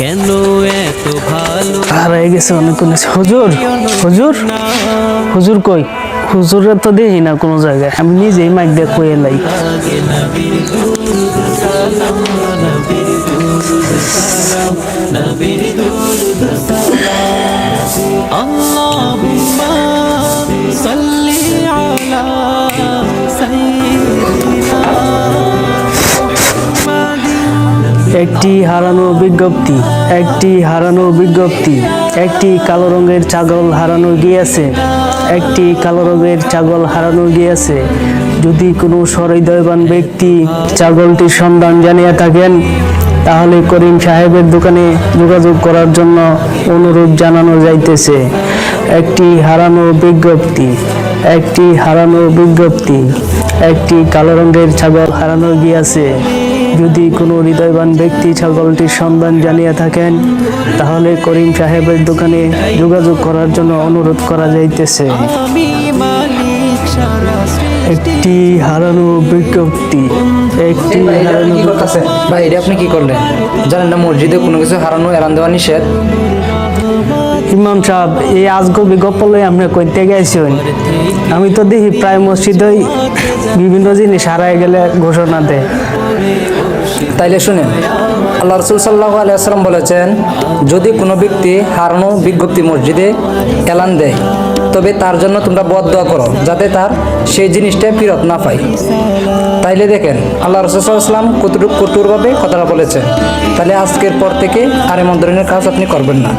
কেন এত ভালো? হারাই গেছে অনেকক্ষণ হয়েছে। হুজুর হুজুর হুজুর কই? হুজুরে তো দেখি না কোনো জায়গায়। আমি নিজেই মাইক দিয়ে কয়ে লাই। একটি হারানো বিজ্ঞপ্তি, একটি হারানো বিজ্ঞপ্তি, একটি কালো রঙের ছাগল হারানো গিয়েছে, একটি কালো রঙের ছাগল হারানো গিয়েছে। যদি কোনো সহৃদয়বান ব্যক্তি ছাগলটির সন্ধান জানিয়ে থাকেন, তাহলে করিম সাহেবের দোকানে যোগাযোগ করার জন্য অনুরোধ জানানো যাইতেছে। একটি হারানো বিজ্ঞপ্তি, একটি হারানো বিজ্ঞপ্তি, একটি কালো রঙের ছাগল হারানো গিয়েছে। যদি কোনো হৃদয়বান ব্যক্তি ছাগলটির সন্ধান জানিয়ে থাকেন তাহলে করিম সাহেবের দোকানে যোগাযোগ করার জন্য অনুরোধ করা যাইতেছে। একটি হারানো বিজ্ঞপ্তি। একটি ভাই এটা আপনি হারানো কি ভাই এটা আপনি কি করলেন? জানেন না মসজিদে কোনো কিছু হারানো এরান দেওয়া নিষেধ? ইমাম সাহেব এই আজগবি গপ্পলে আপনি কইতে গেছেন আমি তো দেখি প্রায় মসজিদই বিভিন্ন জিনিস হারায় গেলে ঘোষণা দেয়। তাইলে শুনেন, আল্লাহ রসুল সাল্লাহ আলিয়াল্লাম বলেছেন, যদি কোনো ব্যক্তি হারানো বিজ্ঞপ্তি মসজিদে এলান দেয়, তবে তার জন্য তোমরা বদ দোয়া করো, যাতে তার সেই জিনিসটা ফিরত না পায়। তাইলে দেখেন, আল্লাহ রসুল সাল্লাম কতটুকু কঠোরভাবে কথাটা বলেছেন। তাহলে আজকের পর থেকে আর এমন ধরনের কাজ আপনি করবেন না।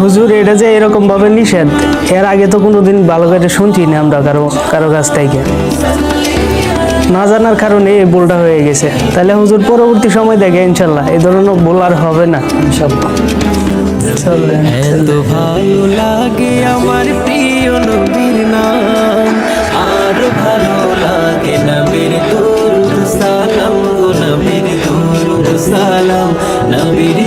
হুজুর, এটা যে এরকম ভাবে নিষেধ, এর আগে তো কোনোদিন ভালো করে শুনছি না আমরা কারও কারও কাছ থেকে। না জানার কারণে এই ভুলটা হয়ে গেছে। তাহলে হুজুর পরবর্তী সময় দেখে ইনশাল্লাহ। এই ধরনের ভুল আর হবে না ভালো লাগে আমার প্রিয় নাম। ভালো লাগে সালাম সালাম। নবীর